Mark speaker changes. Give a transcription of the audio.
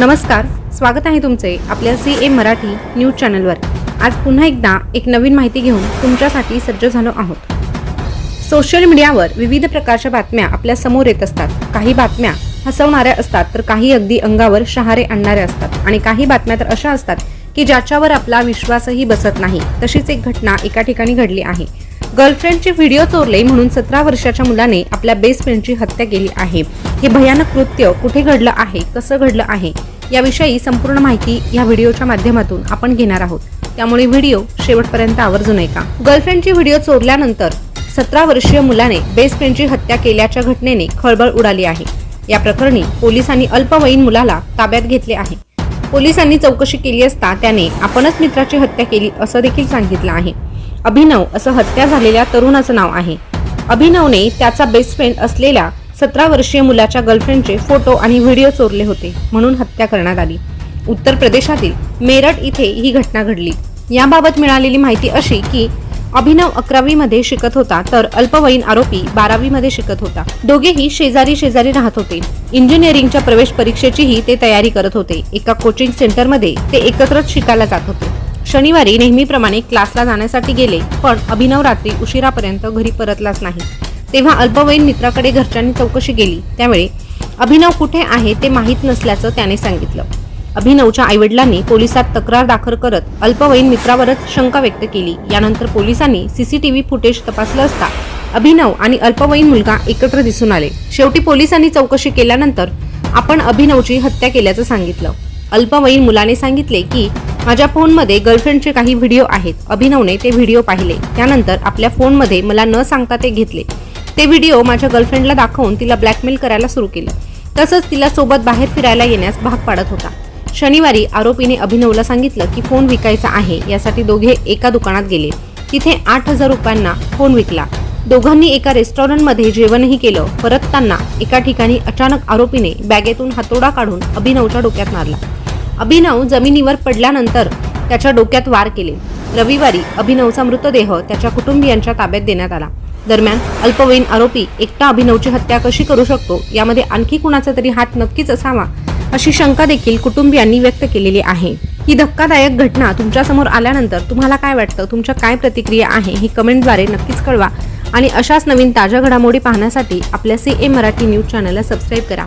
Speaker 1: नमस्कार स्वागत आहे तुमचे आपल्या सी ए मराठी न्यूज चॅनलवर. आज पुन्हा एकदा एक नवीन माहिती घेऊन तुमच्यासाठी सज्ज झालो आहोत. सोशल मीडियावर विविध प्रकारच्या बातम्या आपल्यासमोर येत असतात. काही बातम्या हसवणाऱ्या असतात तर काही अगदी अंगावर शहारे आणणाऱ्या असतात. आणि काही बातम्या तर अशा असतात की ज्याच्यावर आपला विश्वासही बसत नाही. तशीच एक घटना एका ठिकाणी घडली आहे. गर्लफ्रेंडचे व्हिडिओ चोरले म्हणून सतरा वर्षाच्या मुलाने आपल्या बेस्ट फ्रेंडची हत्या केली आहे. हे भयानक कृत्य कुठे घडलं आहे कसं घडलं आहे याविषयी संपूर्ण माहिती या व्हिडिओच्या माध्यमातून आपण घेणार आहोत. त्यामुळे व्हिडिओ शेवटपर्यंत आवर्जून ऐका. गर्लफ्रेंडची व्हिडिओ चोरल्यानंतर सतरा वर्षीय मुलाने बेस्ट फ्रेंडची हत्या केल्याच्या घटनेने खळबळ उडाली आहे. या प्रकरणी पोलिसांनी अल्पवयीन मुलाला ताब्यात घेतले आहे. पोलिसांनी चौकशी केली असता त्याने आपणच मित्राची हत्या केली असं देखील सांगितलं आहे. अभिनव असं हत्या झालेल्या तरुणाचं नाव आहे. अभिनवने त्याचा बेस्ट फ्रेंड असलेल्या सतरा वर्षीय मुलाच्या गर्लफ्रेंडचे फोटो आणि व्हिडिओ चोरले होते म्हणून हत्या करण्यात आली. उत्तर प्रदेशातील मेरठ इथे ही घटना घडली. याबाबत मिळालेली माहिती अशी की अभिनव अकरावीमध्ये शिकत होता तर अल्पवयीन आरोपी बारावीमध्ये शिकत होता. दोघेही शेजारी शेजारी राहत होते. इंजिनिअरिंगच्या प्रवेश परीक्षेचीही ते तयारी करत होते. एका कोचिंग सेंटरमध्ये ते एकत्रच शिकायला जात होते. शनिवारी नेहमीप्रमाणे क्लासला जाण्यासाठी गेले पण अभिनव रात्री उशिरापर्यंत घरी परतलाच नाही. तेव्हा अल्पवयीन मित्राकडे घरच्यांनी चौकशी केली. त्यावेळी अभिनव कुठे आहे ते माहीत नसल्याचं त्याने सांगितलं. अभिनवच्या आईवडिलांनी पोलिसात तक्रार दाखल करत अल्पवयीन मित्रावरच शंका व्यक्त केली. यानंतर पोलिसांनी सीसीटीव्ही फुटेज तपासलं असता अभिनव आणि अल्पवयीन मुलगा एकत्र दिसून आले. शेवटी पोलिसांनी चौकशी केल्यानंतर आपण अभिनवची हत्या केल्याचं सांगितलं. अल्पवयीन मुलाने सांगितले की माझ्या फोनमध्ये गर्लफ्रेंडचे काही व्हिडिओ आहेत. अभिनवने ते व्हिडिओ पाहिले. त्यानंतर आपल्या फोनमध्ये मला न सांगता ते घेतले. ते व्हिडिओ माझ्या गर्लफ्रेंडला दाखवून तिला ब्लॅकमेल करायला सुरू केलं. तसंच तिला सोबत बाहेर फिरायला येण्यास भाग पाडत होता. शनिवारी आरोपीने अभिनवला सांगितलं की फोन विकायचा आहे. यासाठी दोघे एका दुकानात गेले. तिथे आठ हजार रुपयांना फोन विकला. दोघांनी एका रेस्टॉरंटमध्ये जेवणही केलं. परतताना एका ठिकाणी अचानक आरोपीने बॅगेतून हातोडा काढून अभिनवच्या डोक्यात मारला. अभिनव जमिनीवर पडल्यानंतर त्याच्या डोक्यात वार केले. रविवारी अभिनवचा मृतदेह त्याच्या कुटुंबियांच्या ताब्यात देण्यात आला. दरम्यान अल्पवयीन आरोपी एकटा अभिनवची हत्या कशी करू शकतो? यामध्ये आणखी कुणाचा तरी हात नक्कीच असावा अशी शंका देखील कुटुंबियांनी व्यक्त केलेली आहे. ही धक्कादायक घटना तुमच्यासमोर आल्यानंतर तुम्हाला काय वाटतं? तुमच्या काय प्रतिक्रिया आहे? ही कमेंटद्वारे नक्कीच कळवा. आणि अशाच नवीन ताज्या घडामोडी पाहण्यासाठी आपल्या सी ए मराठी न्यूज चॅनलला सबस्क्राईब करा.